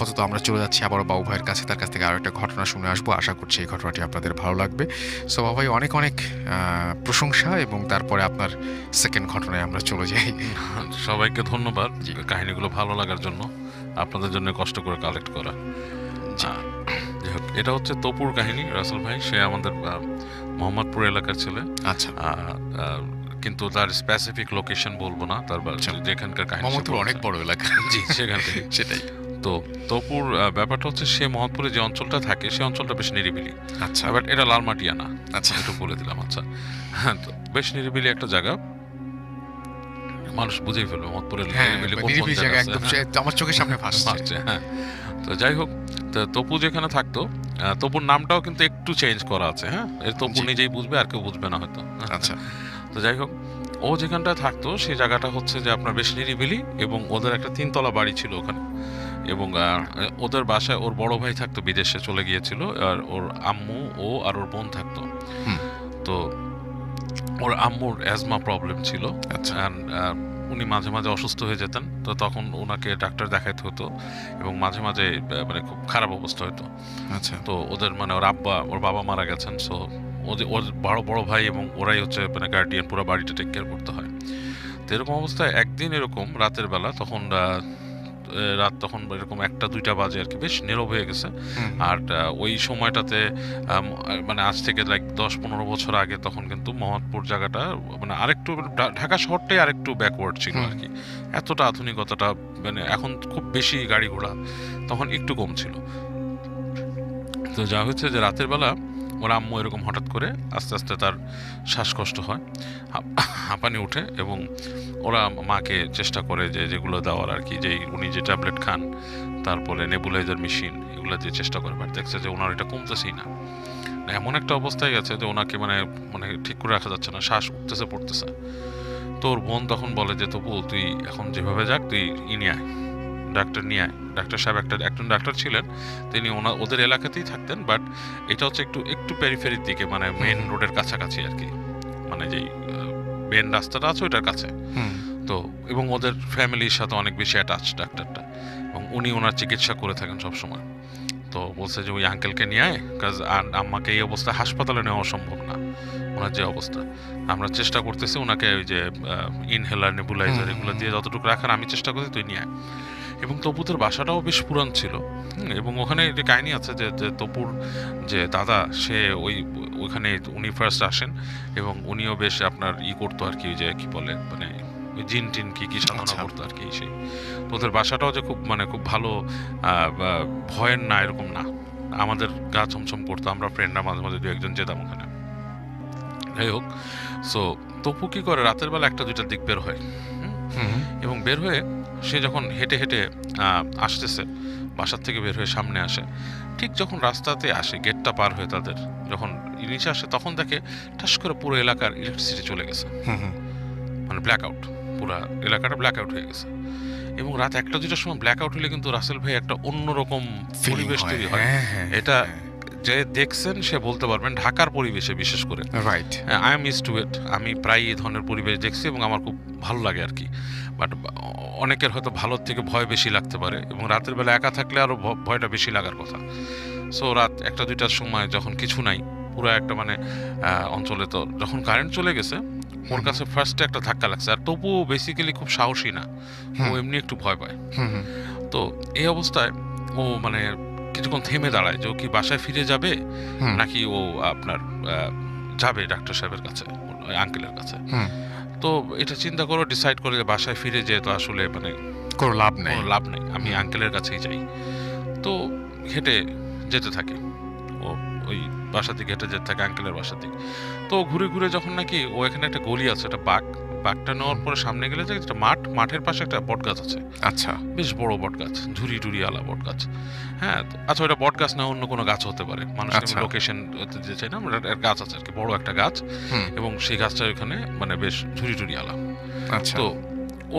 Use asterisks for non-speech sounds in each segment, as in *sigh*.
আপাতত আমরা চলে যাচ্ছি আবারও বাবু ভাইয়ের কাছে। তার কাছ থেকে আরও একটা ঘটনা শুনে আসব। আশা করছি এই ঘটনাটি আপনাদের ভালো লাগবে। সো বাবু ভাই অনেক অনেক প্রশংসা এবং তারপরে আপনার সেকেন্ড ঘটনায় আমরা চলে যাই। *laughs* সবাইকে ধন্যবাদ। কাহিনীগুলো ভালো লাগার জন্য আপনাদের জন্য কষ্ট করে কালেক্ট করা। যাই হোক এটা হচ্ছে তপুর কাহিনী রাসেল ভাই। সে আমাদের মোহাম্মদপুর এলাকার ছেলে। আচ্ছা। কিন্তু তার স্পেসিফিক লোকেশন বলব না তার আচ্ছা। যেখানকার কাহিনী অনেক বড় এলাকা। জি সেখান থেকে। *laughs* সেটাই। তো তপুর ব্যাপারটা হচ্ছে সে মোহাম্মদপুরে যে অঞ্চলটা থাকে সে অঞ্চলটা বেশ নিরিবিলি। আচ্ছা। বাট এটা লালমাটিয়া না আচ্ছা একটু বলে দিলাম আচ্ছা। হ্যাঁ তো বেশ নিরিবিলি একটা জায়গা। মানুষ বুঝেই ফেলবে মোহাম্মদপুরের হ্যাঁ নিরিবিলি একদম হ্যাঁ। আমার চোখের সামনে ভাসছে। ভাসছে, হ্যাঁ। তো যাই হোক তো তপু যেখানে থাকতো তপুর নামটাও কিন্তু একটু চেঞ্জ করা আছে হ্যাঁ? এর তপু নিজেই বুঝবে আর কেউ বুঝবে না হয়তো। আচ্ছা। তো যাই হোক ও যেখানটায় থাকতো সেই জায়গাটা হচ্ছে যে আপনার বেশ নিরিবিলি এবং ওদের একটা তিনতলা বাড়ি ছিল ওখানে। এবং ওদের বাসায় ওর বড় ভাই থাকতো বিদেশে চলে গিয়েছিল আর ওর আম্মু ও আর ওর বোন থাকতো। তো ওর আম্মুর অ্যাজমা প্রবলেম ছিল আচ্ছা। উনি মাঝে মাঝে অসুস্থ হয়ে যেতেন। তো তখন ওনাকে ডাক্তার দেখাইতে হতো এবং মাঝে মাঝে মানে খুব খারাপ অবস্থা হতো আচ্ছা। তো ওদের মানে ওর আব্বা ওর বাবা মারা গেছেন সো ওদের ওর বড় বড় ভাই এবং ওরাই হচ্ছে মানে গার্ডিয়ান পুরো বাড়িটা টেক কেয়ার করতে হয়। তো এরকম অবস্থায় একদিন এরকম রাতের বেলা তখন রাত তখন এরকম একটা দুইটা বাজে আর কি। বেশ নীরব হয়ে গেছে। আর ওই সময়টাতে মানে আজ থেকে লাইক দশ পনেরো বছর আগে তখন কিন্তু মোহাম্মদপুর জায়গাটা মানে আরেকটু ঢাকা শহরটাই আরেকটু ব্যাকওয়ার্ড ছিল আর কি। এতটা আধুনিকতাটা মানে এখন খুব বেশি গাড়ি ঘোড়া তখন একটু কম ছিল। তো যা হচ্ছে যে রাতের বেলা ওর আম্মু এরকম হঠাৎ করে আস্তে আস্তে তার শ্বাসকষ্ট হয় হাঁপানি উঠে এবং ওরা মাকে চেষ্টা করে যে যেগুলো দেওয়ার আর কি, যেই উনি যে ট্যাবলেট খান, তারপরে নেবুলাইজার মেশিন, এগুলো দিয়ে চেষ্টা করে বাট দেখছে যে ওনার এটা কমতেছেই না। মানে এমন একটা অবস্থায় গেছে যে ওনাকে মানে মানে ঠিক করে রাখা যাচ্ছে না, শ্বাস উঠতেছে, পড়তেছে। তো ওর বোন তখন বলে যে, তবু তুই এখন যেভাবে যাক, তুই ই নিয়ে আয়। ডাক্তার নিয়ে আয়। ডাক্তার সাহেব একটা একজন ডাক্তার ছিলেন তিনি ওনা ওদের এলাকাতেই থাকতেন বাট এটা হচ্ছে একটু একটু পেরিফেরির দিকে মানে মেন রোডের কাছাকাছি আর কি। মানে যেই মেন রাস্তাটা আছে ওইটার কাছে। তো এবং ওদের ফ্যামিলির সাথে অনেক বেশি অ্যাটাচ ডাক্তারটা। এবং উনি ওনার চিকিৎসা করে থাকেন সব সময় তো বলছে যে ওই আঙ্কেলকে নিয়ে আয় কাজ আম্মাকে এই অবস্থা হাসপাতালে নেওয়া সম্ভব না ওনার যে অবস্থা। আমরা চেষ্টা করতেছি ওনাকে ওই যে ইনহেলার নেবুলাইজার এগুলো দিয়ে যতটুকু রাখার আমি চেষ্টা করছি তুই নিয়ে আয়। এবং তপুদের বাসাটাও বেশ পুরান ছিল। এবং ওখানে একটি কাহিনী আছে যে যে তপুর যে দাদা সে ওই ওইখানে উনি ফার্স্ট আসেন এবং উনিও বেশ আপনার ই করতো আর কি ওই যে কি বলে মানে জিন টিন কি কি সাধনা আচ্ছা। করতো আর কি সেই। তো ওদের বাসাটাও যে খুব মানে খুব ভালো ভয়ের না এরকম না। আমাদের গা ছমছম করতো আমরা ফ্রেন্ডরা মাঝে মাঝে দু একজন যেতাম ওখানে। যাই হোক সো তপু কি করে? রাতের বেলা একটা দুইটার দিক বের হয়। এবং বের হয়ে সে যখন হেঁটে হেঁটে আসতেছে বাসার থেকে বের হয়ে সামনে আসে ঠিক যখন রাস্তাতে আসে গেটটা পার হয়ে তাদের যখন নিচে আসে তখন দেখে ঠাস করে পুরো এলাকার ইলেকট্রিসিটি চলে গেছে। মানে ব্ল্যাক আউট পুরো এলাকাটা ব্ল্যাক আউট হয়ে গেছে। এবং রাত একটা দুটার সময় ব্ল্যাক আউট হলে কিন্তু রাসেল ভাই একটা অন্যরকম পরিবেশ তৈরি হয়। হ্যাঁ, হ্যাঁ, এটা যে দেখছেন সে বলতে পারবেন ঢাকার পরিবেশে বিশেষ করে। Right I am used to it আমি প্রায় এই ধরনের পরিবেশ দেখছি এবং আমার খুব ভালো লাগে আর কি। বাট অনেকের হয়তো ভালোর থেকে ভয় বেশি লাগতে পারে এবং রাতের বেলা একা থাকলে আরও ভয়টা বেশি লাগার কথা। সো রাত একটা দুইটার সময় যখন কিছু নাই পুরো একটা মানে অঞ্চলে তো যখন কারেন্ট চলে গেছে ওর কাছে ফার্স্টে একটা ধাক্কা লাগছে। আর তবুও বেসিক্যালি খুব সাহসী না। ও এমনি একটু ভয় পায়। তো এই অবস্থায় ও মানে কিছুক্ষণ থেমে দাঁড়ায় যে ও কি বাসায় ফিরে যাবে? নাকি ও আপনার যাবে ডাক্তার সাহেবের কাছে আঙ্কেলের কাছে? তো এটা চিন্তা করে ডিসাইড করে যে বাসায় ফিরে যেয়ে তো আসলে মানে কোনো লাভ নেই। কোনো লাভ নেই। আমি আঙ্কেলের কাছেই যাই। তো হেঁটে যেতে থাকে। ও ওই বাসা থেকে হেঁটে যেতে থাকে আঙ্কেলের বাসা থেকে তো ঘুরে ঘুরে যখন নাকি ও এখানে একটা গলি আছে একটা বাঘ। বাঘটা নেওয়ার পরে সামনে গেলে যে একটা মাঠ মাঠের পাশে একটা বট গাছ আছে। আচ্ছা। বেশ বড় বট গাছ ঝুরি টুরি আলা বট গাছ হ্যাঁ আচ্ছা ওটা বট গাছ না অন্য কোনো গাছ হতে পারে। মানুষ আচ্ছা। লোকেশন যে চাই না আমরা গাছ আছে আর কি বড় একটা গাছ। এবং সেই গাছটা ওখানে মানে বেশ ঝুরি টুরি আলা। আচ্ছা। তো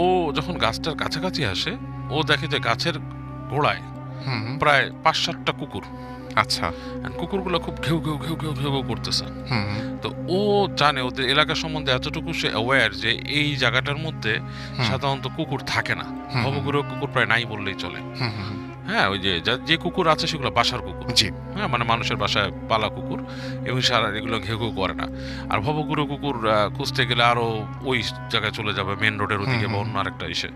ও যখন গাছটার কাছাকাছি আসে ও দেখে যে গাছের গোড়ায় প্রায় পাঁচ সাতটা কুকুর। আচ্ছা। কুকুরগুলো খুব ঘেউ ঘেউ ঘেউ ঘেউ ঘেউ ঘেউ করতেছে। তো ও জানে ওদের এলাকা সম্বন্ধে এতটুকু সে অ্যাওয়্যার যে এই জায়গাটার মধ্যে সাধারণত কুকুর থাকে না। ভবগুরু কুকুর প্রায় নাই বললেই চলে। হ্যাঁ ওই যে যা- যে কুকুর আছে সেগুলো বাসার কুকুর। জি। হ্যাঁ মানে মানুষের বাসায় পালা কুকুর এবং সারা এগুলো ঘেউ ঘেউ করে না। আর ভবগুরু কুকুর খুঁজতে গেলে আরও ওই জায়গায় চলে যাবে মেন রোডের ওদিকে বা অন্য আরেকটা এসে।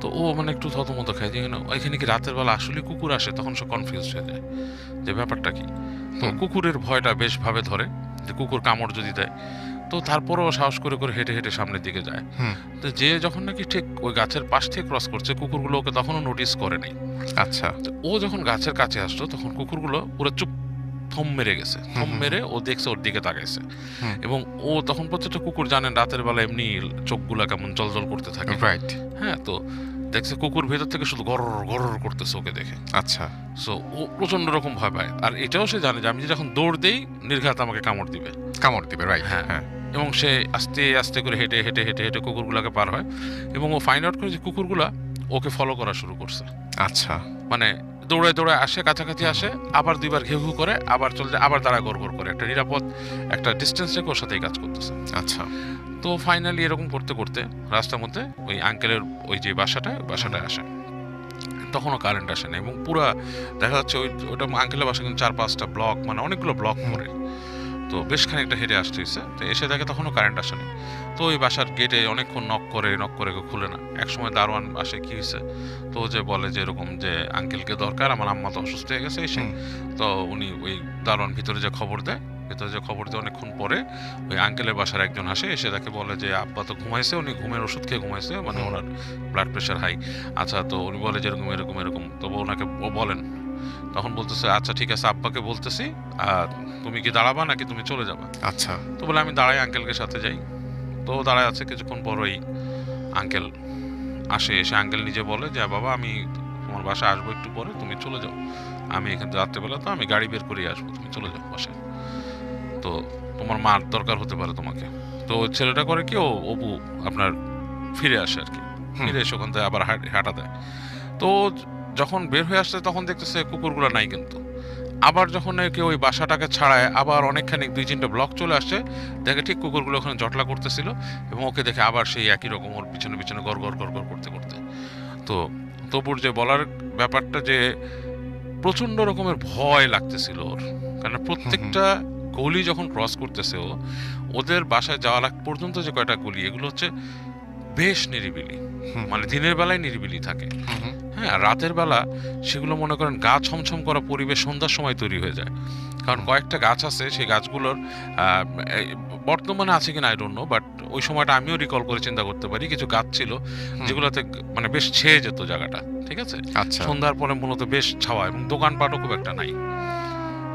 তো ও মানে একটু থতমত খায় যে না, এখানে কি রাতের বেলা আসলে কুকুর আসে তখন সে কনফিউজ হয়ে যায়। যে ব্যাপারটা কি? তো কুকুরের ভয়টা বেশ ভাবে ধরে যে কুকুর কামড় যদি দেয় তো তারপরেও সাহস করে করে হেঁটে হেঁটে সামনের দিকে যায়। তো যে যখন নাকি ঠিক ওই গাছের পাশ থেকে ক্রস করছে কুকুরগুলো ওকে তখনও নোটিস করে নাই। আচ্ছা। তো ও যখন গাছের কাছে আসলো তখন কুকুরগুলো পুরো চুপ থম মেরে গেছে। থম মেরে ও দেখছে ওর দিকে তাকাইছে। এবং ও তখন প্রত্যেকটা কুকুর জানেন রাতের বেলা এমনি চোখগুলা কেমন জলজল করতে থাকে। রাইট হ্যাঁ তো দেখছে কুকুর ভেতর থেকে শুধু গরর গরর করতেছে ওকে দেখে। আচ্ছা। সো ও প্রচণ্ড রকম ভয় পায়। আর এটাও সে জানে যে আমি যদি যখন দৌড় দেই নির্ঘাত আমাকে কামড় দিবে। কামড় দিবে রাইট হ্যাঁ। হ্যাঁ। এবং সে আস্তে আস্তে করে হেঁটে হেঁটে হেঁটে হেঁটে কুকুরগুলোকে পার হয়। এবং ও ফাইন্ড আউট করে যে কুকুরগুলা ওকে ফলো করা শুরু করছে। আচ্ছা। মানে দৌড়ে দৌড়ে আসে কাছাকাছি আসে আবার দুইবার ঘেউ ঘেউ করে আবার চলে যায় আবার দাঁড়া গড় গড় করে। একটা নিরাপদ একটা ডিস্টেন্স রেখে ওর সাথেই কাজ করতেছে। আচ্ছা। তো ফাইনালি এরকম করতে করতে রাস্তার মধ্যে ওই আঙ্কেলের ওই যে বাসাটা বাসাটায় আসে। তখনও কারেন্ট আসে না এবং পুরা দেখা যাচ্ছে ওই ওটা আঙ্কেলের বাসা কিন্তু চার পাঁচটা ব্লক মানে অনেকগুলো ব্লক পরে তো বেশ খানিকটা হেঁটে আসতে হয়েছে। তো এসে দেখে তখনও কারেন্ট আসেনি। তো ওই বাসার গেটে অনেকক্ষণ নক করে নক করে কেউ খুলে না। একসময় দারোয়ান আসে কি হয়েছে? তো যে বলে যে এরকম যে আঙ্কেলকে দরকার আমার আম্মা তো অসুস্থ হয়ে গেছে এসে। তো উনি ওই দারোয়ান ভিতরে যে খবর দেয় ভিতরে যে খবর দিয়ে অনেকক্ষণ পরে ওই আঙ্কেলের বাসার একজন আসে এসে তাকে বলে যে আব্বা তো ঘুমাইছে উনি ঘুমের ওষুধ খেয়ে ঘুমাইছে মানে ওনার ব্লাড প্রেশার হাই আচ্ছা তো উনি বলে যে এরকম এরকম এরকম। তবু ওনাকে ও বলেন তখন বলতেছে আচ্ছা ঠিক আছে আব্বাকে বলতেছি আর তুমি কি দাঁড়াবা নাকি তুমি চলে যাবা? আচ্ছা। তো বলে আমি দাঁড়াই আঙ্কেলকে সাথে যাই। তো দাঁড়ায় আছে কিছুক্ষণ পর ওই আঙ্কেল আসে এসে আঙ্কেল নিজে বলে যে বাবা আমি তোমার বাসায় আসব একটু পরে তুমি চলে যাও। আমি এখান রাত্রেবেলা তো আমি গাড়ি বের করে আসব তুমি চলে যাও বাসায়। তো তোমার মার দরকার হতে পারে তোমাকে। তো ছেলেটা করে কি ও অপু আপনার ফিরে আসে আর কি। ফিরে এসে ওখান থেকে আবার হাঁট- হাঁটা দেয়। তো যখন বের হয়ে আসছে তখন দেখতেছে কুকুরগুলো নাই কিন্তু। আবার যখন কেউ ওই বাসাটাকে ছাড়ায় আবার অনেকখানি দুই তিনটে ব্লক চলে আসছে দেখে ঠিক কুকুরগুলো ওখানে জটলা করতেছিল এবং ওকে দেখে আবার সেই একই রকম ওর পিছনে পিছনে গড় গড় গড় গড় করতে করতে। তো তবুর যে বলার ব্যাপারটা যে প্রচণ্ড রকমের ভয় লাগতেছিল ওর। কারণ প্রত্যেকটা গলি যখন ক্রস করতেছে ও ওদের বাসায় যাওয়ার আগ পর্যন্ত যে কয়টা গলি এগুলো হচ্ছে বেশ নিরিবিলি। মানে দিনের বেলায় নিরিবিলি থাকে। হ্যাঁ রাতের বেলা সেগুলো মনে করেন গা ছমছম করা পরিবেশ সন্ধ্যার সময় তৈরি হয়ে যায়। কারণ কয়েকটা গাছ আছে সেই গাছগুলোর বর্তমানে আছে কিনা আই ডোন্ট নো বাট ওই সময়টা আমিও রিকল করে চিন্তা করতে পারি। কিছু গাছ ছিল যেগুলোতে মানে বেশ ছেয়ে যেত জায়গাটা ঠিক আছে? আচ্ছা। সন্ধ্যার পরে মূলত বেশ ছাওয়া এবং দোকানপাটও খুব একটা নাই।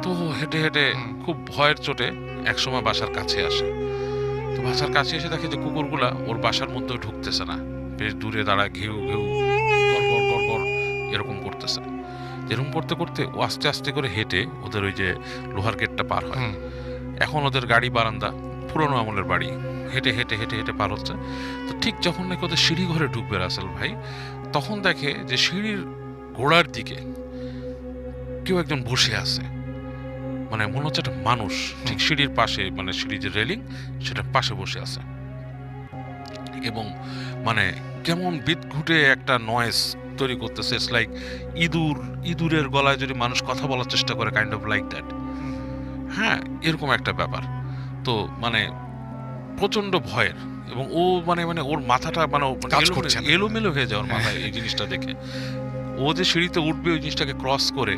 তো হেঁটে হেঁটে খুব ভয়ের চোটে একসময় বাসার কাছে আসে। তো বাসার কাছে এসে দেখে যে কুকুরগুলা ওর বাসার মধ্যেও ঢুকতেছে না। বেশ দূরে দাঁড়ায় ঘেউ ঘেউ। এরকম করতেছে। এরকম করতে করতে ও আস্তে আস্তে করে হেঁটে ওদের ওই যে লোহার গেটটা পার হয়। এখন ওদের গাড়ি বারান্দা পুরনো আমলের বাড়ি। হেঁটে হেঁটে হেঁটে হেঁটে পার হচ্ছে। তো ঠিক যখন নাকি ওদের সিঁড়ি ঘরে ঢুকবে রাসেল ভাই তখন দেখে যে সিঁড়ির গোড়ার দিকে কেউ একজন বসে আছে। মানে মনে হচ্ছে একটা মানুষ। ঠিক সিঁড়ির পাশে মানে সিঁড়ির যে রেলিং সেটার পাশে বসে আছে। এবং মানে কেমন বিদঘুটে একটা নয়েস তৈরি করতেছে। ইটস লাইক ইঁদুর ইঁদুরের গলায় যদি মানুষ কথা বলার চেষ্টা করে কাইন্ড অফ লাইক দ্যাট হ্যাঁ এরকম একটা ব্যাপার। তো মানে প্রচণ্ড ভয়ের এবং ও মানে মানে ওর মাথাটা মানে মানে এলোমেলো- হয়ে যায় ওর মাথায় এই জিনিসটা দেখে। ও যে সিঁড়িতে উঠবে ওই জিনিসটাকে ক্রস করে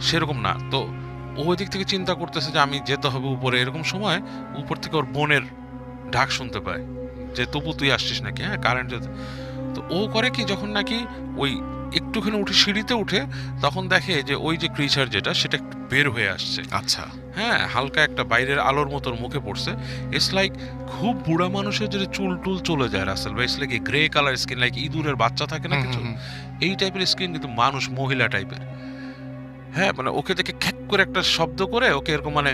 সেরকম না। তো ও ওই দিক থেকে চিন্তা করতেছে যে আমি যেতে হবে উপরে। এরকম সময় উপর থেকে ওর বোনের ঢাক শুনতে পায় যে তবু তুই আসছিস নাকি? হ্যাঁ কারেন্ট তো ও করে কি যখন নাকি ওই একটুখানি উঠে সিঁড়িতে উঠে তখন দেখে যে ওই যে ক্রিচার যেটা সেটা একটু বের হয়ে আসছে। আচ্ছা। হ্যাঁ হালকা একটা বাইরের আলোর মতো মুখে পড়ছে। ইটস লাইক খুব বুড়া মানুষের যদি চুল টুল চলে যায় রাসেল ভাই it's like grey colour skin like ইঁদুরের বাচ্চা থাকে না কিছু। এই টাইপের স্কিন কিন্তু মানুষ মহিলা টাইপের হ্যাঁ মানে ওকে দেখে খ্যাক করে একটা শব্দ করে ওকে এরকম মানে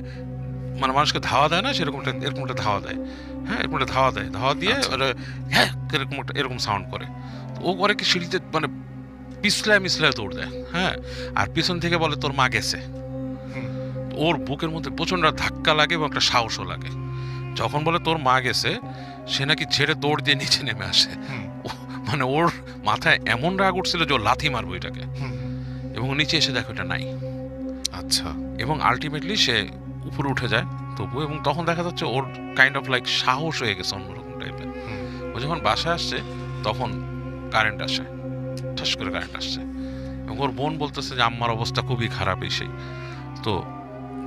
মানে মানুষকে ধাওয়া দেয় না সেরকম একটা এরকম একটা ধাওয়া দেয়। হ্যাঁ এরকম একটা ধাওয়া দেয়। ধাওয়া দিয়ে আচ্ছা। ওরা হ্যাঁ এরকম একটা এরকম সাউন্ড করে। তো ও করে কি সিঁড়িতে মানে পিছলায় মিছলায় দৌড় দেয়। হ্যাঁ আর পিছন থেকে বলে তোর মা গেছে। ওর বুকের মধ্যে প্রচণ্ড ধাক্কা লাগে এবং একটা সাহসও লাগে। যখন বলে তোর মা গেছে সে নাকি ছেড়ে দৌড় দিয়ে নিচে নেমে আসে। মানে ওর মাথায় এমন রাগ উঠছিল যে ও লাথি মারবো এটাকে এবং নিচে এসে দেখো এটা নাই। আচ্ছা। এবং আলটিমেটলি সে উপরে উঠে যায়। তবু এবং তখন দেখা যাচ্ছে ওর কাইন্ড অফ লাইক সাহস হয়ে গেছে অন্যরকম টাইপের ও যখন বাসায় আসছে তখন কারেন্ট আসে ঠাস করে কারেন্ট আসছে। এবং ওর বোন বলতেছে যে আম্মার অবস্থা খুবই খারাপ এই সেই। তো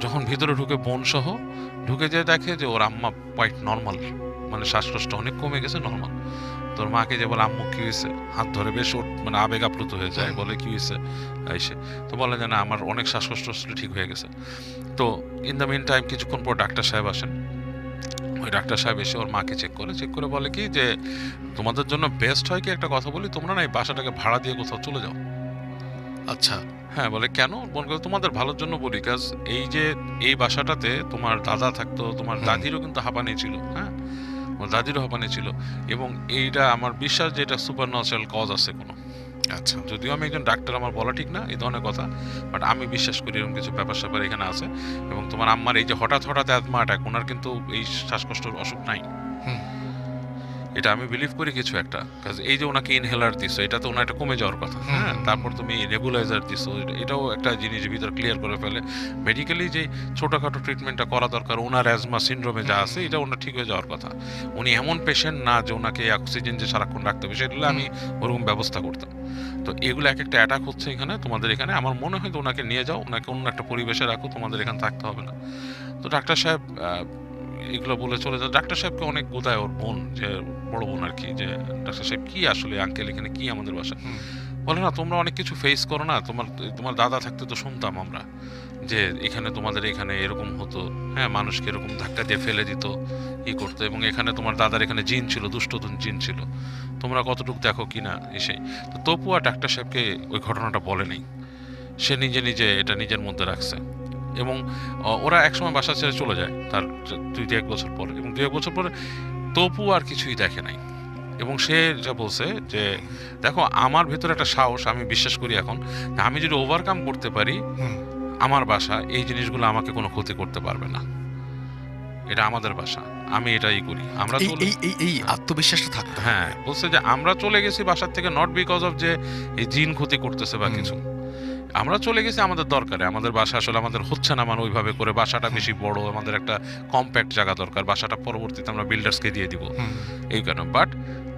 যখন ভিতরে ঢুকে বোন সহ ঢুকে যেয়ে দেখে যে ওর আম্মা কোয়াইট নর্মাল মানে শ্বাসকষ্ট অনেক কমে গেছে নর্মাল তোর মাকে যে বলে আম্মু কি হয়েছে? হাত ধরে বেশ ওর মানে আবেগ আপ্লুত হয়ে যায় বলে কি হয়েছে? এসে তো বলে যে না আমার অনেক শ্বাসকষ্ট ঠিক হয়ে গেছে। তো ইন দ্য মিন টাইম কিছুক্ষণ পর ডাক্তার সাহেব আসেন। ওই ডাক্তার সাহেব এসে ওর মাকে চেক করে চেক করে বলে কি যে তোমাদের জন্য বেস্ট হয় কি একটা কথা বলি? তোমরা না এই বাসাটাকে ভাড়া দিয়ে কোথাও চলে যাও। আচ্ছা। হ্যাঁ বলে কেন? মনে করো তোমাদের ভালোর জন্য বলি কাজ এই যে এই বাসাটাতে তোমার দাদা থাকতো তোমার। দাদিরও কিন্তু হাঁপানি ছিল। হ্যাঁ? দাদিরও হাঁপানি ছিল। এবং এইটা আমার বিশ্বাস যে এটা সুপার ন্যাচারাল কজ আছে কোনো। আচ্ছা। যদিও আমি একজন ডাক্তার আমার বলা ঠিক না এই ধরনের কথা বাট আমি বিশ্বাস করি এরকম কিছু ব্যাপার স্যাপার এখানে আছে। এবং তোমার আম্মার এই যে হঠাৎ হঠাৎ অ্যাজমা অ্যাটাক ওনার কিন্তু এই শ্বাসকষ্টর অসুখ নাই। হুম। এটা আমি বিলিভ করি কিছু একটা। কাজ এই যে ওনাকে ইনহেলার দিছো এটা তো ওনার একটা কমে যাওয়ার কথা। হ্যাঁ তারপর তুমি নেবুলাইজার দিছো এটা- এটাও একটা জিনিস ভিতর ক্লিয়ার করে ফেলে। মেডিকেলি যে ছোটোখাটো ট্রিটমেন্টটা করা দরকার ওনার অ্যাজমা সিন্ড্রোমে যা আছে এটা ওনার ঠিক হয়ে যাওয়ার কথা। উনি এমন পেশেন্ট না যে ওনাকে অক্সিজেন যে সারাক্ষণ রাখতে হবে সেগুলো আমি ওরকম ব্যবস্থা করতাম। তো এগুলো এক একটা অ্যাটাক হচ্ছে এখানে তোমাদের এখানে। আমার মনে হয় যে ওনাকে নিয়ে যাও ওনাকে অন্য একটা পরিবেশে রাখো তোমাদের এখানে থাকতে হবে না। তো ডাক্তার সাহেব এগুলো বলে চলে যায়। ডাক্তার সাহেবকে অনেক গোদায় ওর বোন যে বড় বোন আর কি যে ডাক্তার সাহেব কি আসলে আঙ্কেল এখানে কি আমাদের বাসা? বলে না তোমরা অনেক কিছু ফেস করো না তোমার তোমার দাদা থাকতে তো শুনতাম আমরা যে এখানে তোমাদের এখানে এরকম হতো হ্যাঁ মানুষকে এরকম ধাক্কা দিয়ে ফেলে দিত ই করতো এবং এখানে তোমার দাদার এখানে জিন ছিল দুষ্টদুন জিন ছিল তোমরা কতটুকু দেখো কি না এসে তো তপু আর ডাক্তার সাহেবকে ওই ঘটনাটা বলে নেই। সে নিজে নিজে এটা নিজের মধ্যে রাখছে। এবং ওরা একসময় বাসা ছেড়ে চলে যায় তার দুই এক বছর পর এবং দুই এক বছর পরে তপু আর কিছুই দেখে নাই। এবং সে যা বলছে যে দেখো আমার ভেতরে একটা সাহস আমি বিশ্বাস করি এখন আমি যদি ওভারকাম করতে পারি আমার বাসা এই জিনিসগুলো আমাকে কোনো ক্ষতি করতে পারবে না। এটা আমাদের বাসা আমি এটাই করি। আমরা এই এই এই এই আত্মবিশ্বাসটা থাকতে হ্যাঁ বলছে যে আমরা চলে গেছি বাসার থেকে নট বিকজ অফ যে এই জিন ক্ষতি করতেছে বা কিছু। আমরা চলে গেছি আমাদের দরকারে আমাদের বাসা আসলে আমাদের হচ্ছে না মানে ওইভাবে করে। বাসাটা বেশি বড় আমাদের একটা কম্প্যাক্ট জায়গা দরকার বাসাটা পরবর্তীতে আমরা বিল্ডার্সকে দিয়ে দিব। এই কারণে but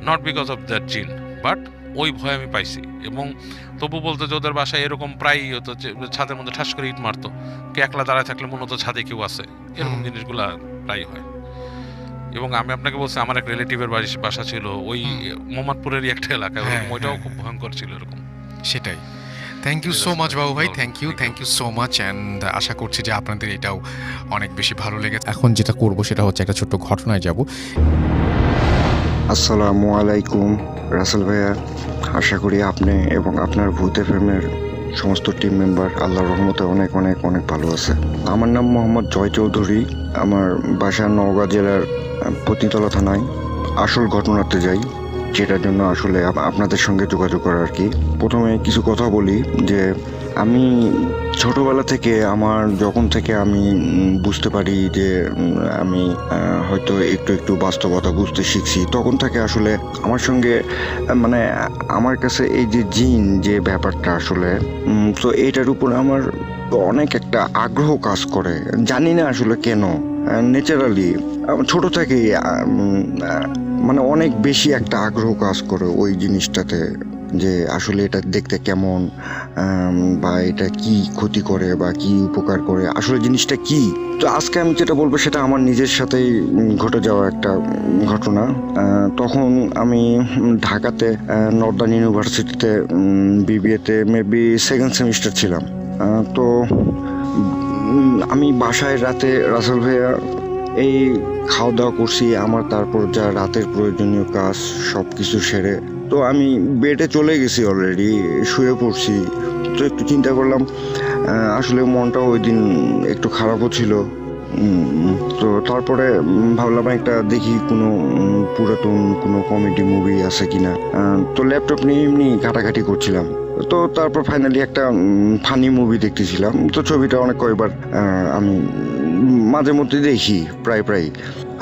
not because of that জিন বাট ওই ভয় আমি পাইছি। এবং তবু বলতে যে ওদের বাসায় এরকম প্রায়ই হতো যে ছাদের মধ্যে ঠাস করে ইট মারতো। কে একলা দাঁড়ায় থাকলে মনে হতো ছাদে কেউ আছে। এরকম। জিনিসগুলা প্রায় হয়। এবং আমি আপনাকে বলছি আমার এক রিলেটিভের বাড়ি বাসা ছিল ওই হুম। মোহাম্মদপুরেরই একটা এলাকা হ্যাঁ, ওইটাও হ্যাঁ, খুব ভয়ঙ্কর ছিল এরকম। সেটাই। থ্যাংক ইউ সো মাচ বাবু ভাই. Thank you thank you so much and আশা করছি যে আপনাদের এটাও অনেক বেশি ভালো লেগেছে। এখন যেটা করব সেটা হচ্ছে একটা ছোট্ট ঘটনায় যাব। আসসালামু আলাইকুম রাসেল ভাইয়া। আশা করি আপনি এবং আপনার ভূত এফএমের সমস্ত টিম মেম্বার আল্লাহর রহমতে অনেক অনেক অনেক ভালো আছে। আমার নাম মোহাম্মদ জয় চৌধুরী। আমার বাসা নওগাঁ জেলার আহ, পত্নীতলা থানায়। আসল ঘটনাতে যাই। যেটার জন্য আসলে আপনাদের সঙ্গে যোগাযোগ করা আর কি। প্রথমে কিছু কথা বলি যে, আমি ছোটবেলা থেকে আমার যখন থেকে আমি বুঝতে পারি যে আমি হয়তো একটু একটু বাস্তবতা বুঝতে শিখছি, তখন থেকে আসলে আমার সঙ্গে মানে আমার কাছে এই যে জিন যে ব্যাপারটা আসলে তো এটার উপর আমার অনেক একটা আগ্রহ কাজ করে। জানি না আসলে কেন ন্যাচারালি। ছোট থেকেই মানে অনেক বেশি একটা আগ্রহ কাজ করে ওই জিনিসটাতে যে আসলে এটা দেখতে কেমন বা এটা কি ক্ষতি করে বা কি উপকার করে, আসলে জিনিসটা কি? তো আজকে আমি যেটা বলব সেটা আমার নিজের সাথেই ঘটে যাওয়া একটা ঘটনা। তখন আমি ঢাকাতে নর্দার্ন ইউনিভার্সিটিতে বিবিএতে, মেবি সেকেন্ড সেমিস্টার ছিলাম। তো আমি বাসায় রাতে রাসেল ভাইয়া এই খাওয়া দাওয়া করছি, আমার তারপর যা রাতের প্রয়োজনীয় কাজ সব কিছু সেরে। তো আমি বেডে চলে গেছি অলরেডি শুয়ে পড়ছি। তো একটু চিন্তা করলাম আসলে মনটা ওই দিন একটু খারাপও ছিল। তো তারপরে ভাবলাম একটা দেখি কোনো পুরাতন কোনো কমেডি মুভি আছে কি না তো ল্যাপটপ নিয়ে এমনি ঘাটাঘাটি করছিলাম। তো তারপর ফাইনালি একটা ফানি মুভি দেখতেছিলাম। তো ছবিটা অনেক কয়েকবার আমি মাঝে মধ্যে দেখি, প্রায় প্রায়।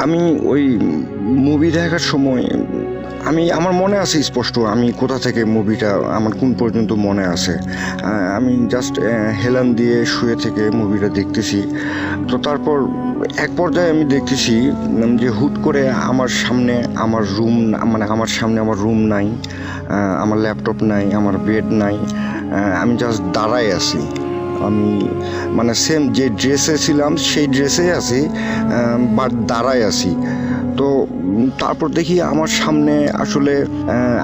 আমি ওই মুভি দেখার সময়, আমি, আমার মনে আছে স্পষ্ট, আমি কোথা থেকে মুভিটা আমার কোন পর্যন্ত মনে আছে। আমি জাস্ট হেলান দিয়ে শুয়ে থেকে মুভিটা দেখতেছি। তো তারপর এক পর্যায়ে আমি দেখতেছি যে হুট করে আমার সামনে আমার রুম মানে আমার সামনে আমার রুম নাই আমার ল্যাপটপ নাই, আমার বেড নাই আমি জাস্ট দাঁড়ায় আছি। আমি মানে সেম যে ড্রেসে ছিলাম, সেই ড্রেসে আছি বা দাঁড়ায় আছি। তো তারপর দেখি আমার সামনে আসলে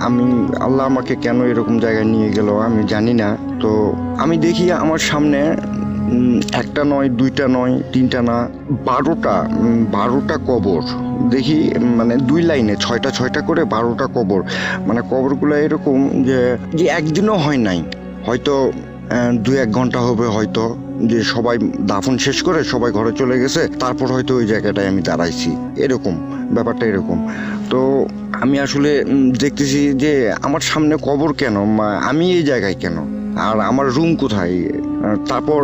আমি, আল্লাহ আমাকে কেন এরকম জায়গায় নিয়ে গেল আমি জানি না। তো আমি দেখি আমার সামনে একটা নয়, দুইটা নয়, তিনটা না, বারোটা বারোটা কবর। দেখি মানে দুই লাইনে, ছয়টা ছয়টা করে বারোটা কবর। মানে কবরগুলো এরকম যে একদিনও হয় নাই। হয়তো দুই এক ঘণ্টা হবে হয়তো যে সবাই দাফন শেষ করে সবাই ঘরে চলে গেছে, তারপর হয়তো ওই জায়গাটায় আমি দাঁড়াইছি। এরকম, ব্যাপারটা এরকম। তো আমি আসলে দেখতেছি যে আমার সামনে কবর কেন? আমি এই জায়গায় কেন? আর আমার রুম কোথায়? তারপর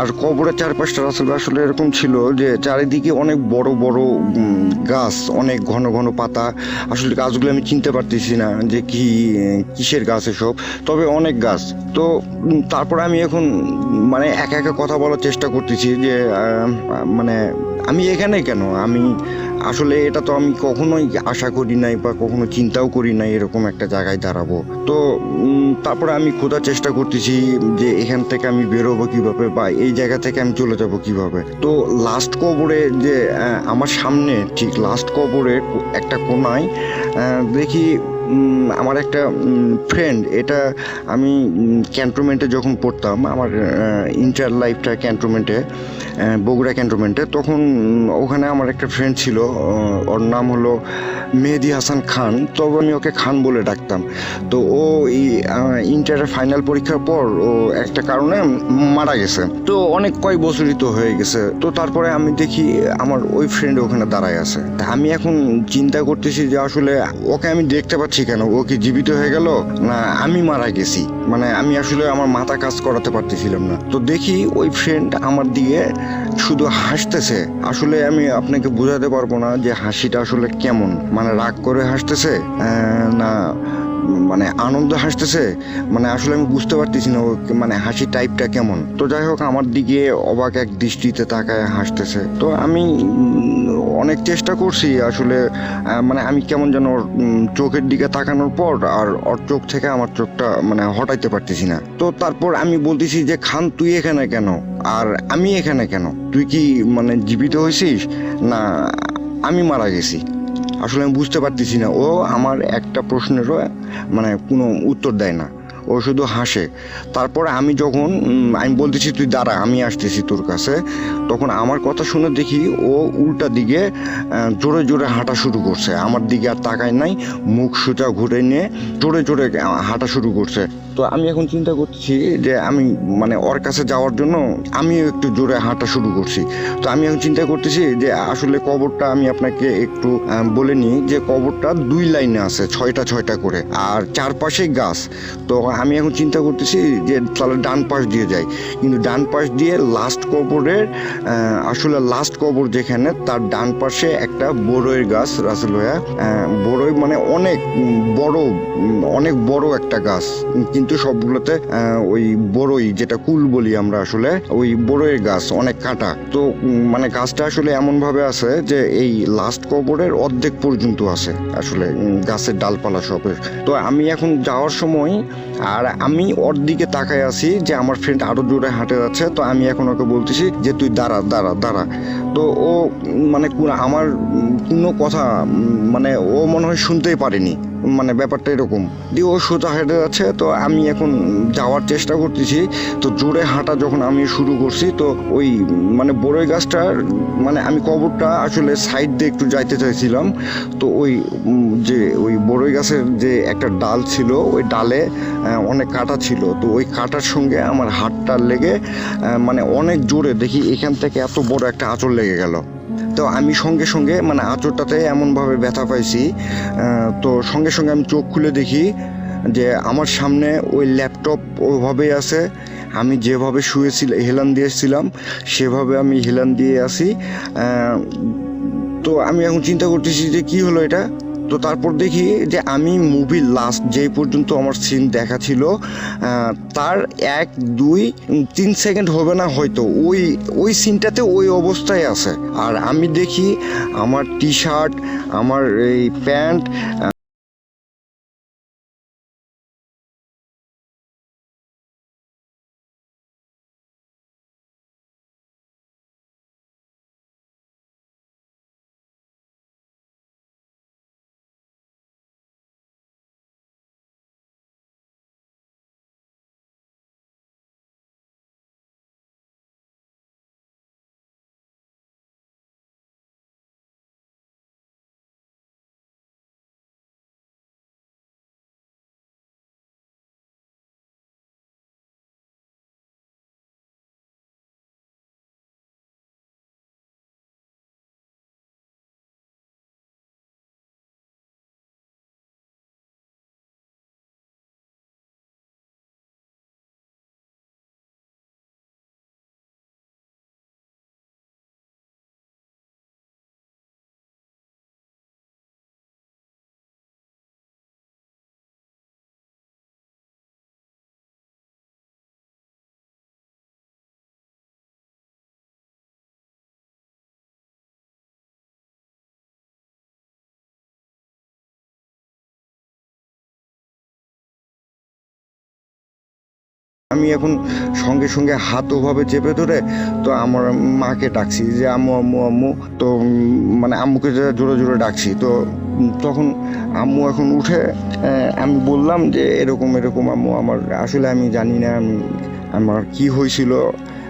আর কবরের চারপাশটা আসলে আসলে এরকম ছিল যে চারিদিকে অনেক বড় বড় গাছ, অনেক ঘন ঘন পাতা। আসলে গাছগুলো আমি চিনতে পারতেছি না যে কি, কিসের গাছ এসব, তবে অনেক গাছ। তো তারপর আমি এখন মানে একা একা কথা বলার চেষ্টা করতেছি যে মানে আমি এখানে কেন? আমি আসলে এটা তো আমি কখনোই আশা করি নাই বা কখনো চিন্তাও করি নাই এরকম একটা জায়গায় দাঁড়াবো। তো তারপরে আমি খোঁজার চেষ্টা করতেছি যে এখান থেকে আমি বেরোবো কীভাবে বা এই জায়গা থেকে আমি চলে যাব কীভাবে। তো লাস্ট কবরে যে আমার সামনে, ঠিক লাস্ট কবরের একটা কোনায় দেখি আমার একটা ফ্রেন্ড এটা আমি ক্যান্টনমেন্টে যখন পড়তাম, আমার ইন্টার লাইফটা ক্যান্টনমেন্টে বগুড়া ক্যান্টনমেন্টে তখন ওখানে আমার একটা ফ্রেন্ড ছিল ওর নাম হলো মেহেদি হাসান খান, তবে আমি ওকে খান বলে ডাকতাম। তো ও ইন্টারের ফাইনাল পরীক্ষার পর, ও একটা কারণে মারা গেছে। তো অনেক কয়েক বছরই তো হয়ে গেছে। তো তারপরে আমি দেখি, আমার ওই ফ্রেন্ড ওখানে দাঁড়ায় আছে। আমি এখন চিন্তা করতেছি যে আসলে ওকে আমি দেখতে পাচ্ছি কেন? ও কি জীবিত হয়ে গেল? না, আমি মারা গেছি। মানে আমি আসলে আমার মাথা কাজ করাতে পারতেছিলাম না। তো দেখি ওই ফ্রেন্ড আমার দিকে শুধু হাসতেছে। আসলে আমি আপনাকে বোঝাতে পারব না যে হাসিটা আসলে কেমন। মানে রাগ করে হাসতেছে? না মানে আনন্দ হাসতেছে? মানে আসলে আমি বুঝতে পারতেছি না মানে হাসি টাইপটা কেমন। তো যাই হোক, আমার দিকে অবাক এক দৃষ্টিতে তাকায় হাসতেছে। তো আমি অনেক চেষ্টা করছি আসলে মানে আমি কেমন যেন ওর চোখের দিকে তাকানোর পর আর ওর চোখ থেকে আমার চোখটা মানে হটাইতে পারতেছি না। তো তারপর আমি বলতেছি যে, খান, তুই এখানে কেন? আর আমি এখানে কেন? তুই কি মানে জীবিত হয়েছিস? না, আমি মারা গেছি। আসলে আমি বুঝতে পারতেছি না। ও আমার একটা প্রশ্নেরও মানে কোনো উত্তর দেয় না। ও শুধু হাসে। তারপর আমি যখন আমি বলতেছি, তুই দাঁড়া, আমি আসতেছি তোর কাছে। তখন আমার কথা শুনে দেখি ও উল্টা দিকে জোরে জোরে হাঁটা শুরু করছে। আমার দিকে আর তাকায় নাই, মুখ সুটা ঘুরে নিয়ে জোরে জোরে হাঁটা শুরু করছে। তো আমি এখন চিন্তা করতেছি যে আমি মানে ওর কাছে যাওয়ার জন্য আমিও একটু জোরে হাঁটা শুরু করছি। তো আমি এখন চিন্তা করতেছি যে আসলে কবরটা আমি আপনাকে একটু বলে নিই যে কবরটা দুই লাইনে আছে, ছয়টা ছয়টা করে। আর চারপাশে গাছ। তো আমি এখন চিন্তা করতেছি যে তাহলে ডান পাশ দিয়ে যাই। কিন্তু ডান পাশ দিয়ে লাস্ট কবরের আসলে লাস্ট কবর যেখানে, তার ডান পাশে একটা বড়ইয়ের গাছ, রাসেল ভাইয়া। বড়ই মানে অনেক বড় অনেক বড় একটা গাছ। কিন্তু সবগুলোতে ওই বড়ই, যেটা কুল বলি আমরা আসলে, ওই বড়ইয়ের গাছ, অনেক কাঁটা। তো মানে গাছটা আসলে এমন ভাবে আছে যে এই লাস্ট কবরের অর্ধেক পর্যন্ত আছে আসলে গাছের ডালপালা সবের। তো আমি এখন যাওয়ার সময় আর আমি ওর দিকে তাকায় আছি যে আমার ফ্রেন্ড আরও জোরে হাঁটে যাচ্ছে, তো আমি এখন ওকে বলতেছি যে তুই দাঁড়া দাঁড়া দাঁড়া। তো ও মানে আমার কোনো কথা মানে ও মনে হয় শুনতেই পারেনি। মানে ব্যাপারটা এরকম। দিয়ে ও সোজা হেঁটে যাচ্ছে, তো আমি এখন যাওয়ার চেষ্টা করতেছি। তো জোরে হাঁটা যখন আমি শুরু করছি, তো ওই মানে বড়ই গাছটার মানে আমি কবরটা আসলে সাইড দিয়ে একটু যাইতে চাইছিলাম। তো ওই যে ওই বড়ই গাছের যে একটা ডাল ছিল, ওই ডালে অনেক কাটা ছিল। তো ওই কাটার সঙ্গে আমার হাতটা লেগে মানে অনেক জোরে দেখি এখান থেকে এত বড় একটা আঁচড় লেগে গেল। তো আমি সঙ্গে সঙ্গে মানে আঁচড়টাতে এমনভাবে ব্যথা পাইছি তো সঙ্গে সঙ্গে আমি চোখ খুলে দেখি যে আমার সামনে ওই ল্যাপটপ ওভাবেই আছে। আমি যেভাবে শুয়েছিল, হেলান দিয়েছিলাম, সেভাবে আমি হেলান দিয়ে আসি। তো আমি এখন চিন্তা করতেছি যে কি হলো এটা? তো তারপর দেখি যে আমি মুভি লাস্ট যেই পর্যন্ত আমার সিন দেখা ছিল তার এক, দুই তিন সেকেন্ড হবে না হয়তো। ওই ওই সিনটাতে ওই অবস্থায় আছে। আর আমি দেখি আমার টি শার্ট আমার এই প্যান্ট আমি এখন সঙ্গে সঙ্গে হাত ওভাবে চেপে ধরে তো আমার মাকে ডাকছি যে, আম্মু আম্মু আম্মু। তো মানে আম্মুকে জোরে জোরে ডাকছি। তো তখন আম্মু এখন উঠে আমি বললাম যে, এরকম এরকম আম্মু, আমার আসলে আমি জানি না আমার কি হয়েছিল,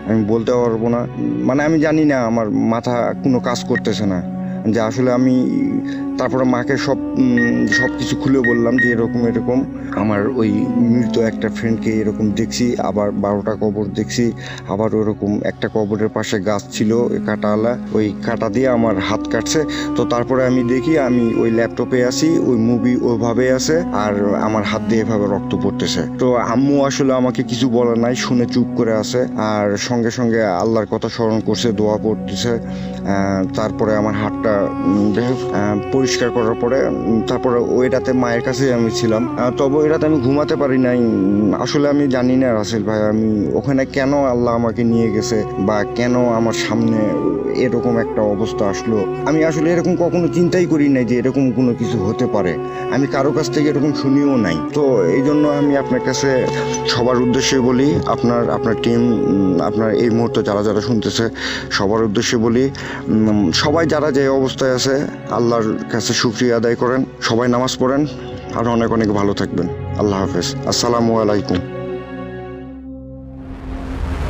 আমি বলতে পারব না। মানে আমি জানি না, আমার মাথা কোনো কাজ করতেছে না। যে আসলে আমি তারপরে মাকে সব সব কিছু খুলে বললাম যে এরকম এরকম। আমার ওই মৃত একটা ফ্রেন্ডকে এরকম দেখছি, আবার বারোটা কবর দেখছি, আবার ওরকম একটা কবরের পাশে গাছ ছিল কাটাওয়ালা, ওই কাটা দিয়ে আমার হাত কাটছে। তো তারপরে আমি দেখি, আমি ওই ল্যাপটপে আছি, ওই মুভি ওইভাবে আছে, আর আমার হাত দিয়ে এভাবে রক্ত পড়তেছে। তো আম্মু আসলে আমাকে কিছু বলে নাই, শুনে চুপ করে আছে, আর সঙ্গে সঙ্গে আল্লাহর কথা স্মরণ করছে, দোয়া পড়তেছে তারপরে আমার হাতটা পরিষ্কার করার পরে তারপরে ওই রাতে মায়ের কাছে আমি ছিলাম। তবে ওই রাতে আমি ঘুমাতে পারি নাই। আসলে আমি জানি না রাসেল ভাই, আমি ওখানে কেন আল্লাহ আমাকে নিয়ে গেছে বা কেন আমার সামনে এরকম একটা অবস্থা আসলো? আমি আসলে এরকম কখনো চিন্তাই করি নাই যে এরকম কোনো কিছু হতে পারে। আমি কারও কাছ থেকে এরকম শুনিও নাই। তো এই জন্য আমি আপনার কাছে সবার উদ্দেশ্যে বলি, আপনার আপনার টিম আপনার এই মুহূর্তে যারা যারা শুনতেছে, সবার উদ্দেশ্যে বলি সবাই যারা যে অবস্থায় আছে, আল্লাহর কাছে শুক্রিয়া আদায় করেন। সবাই নামাজ পড়েন। আর অনেক অনেক ভালো থাকবেন। আল্লাহ হাফেজ। আসসালামু আলাইকুম।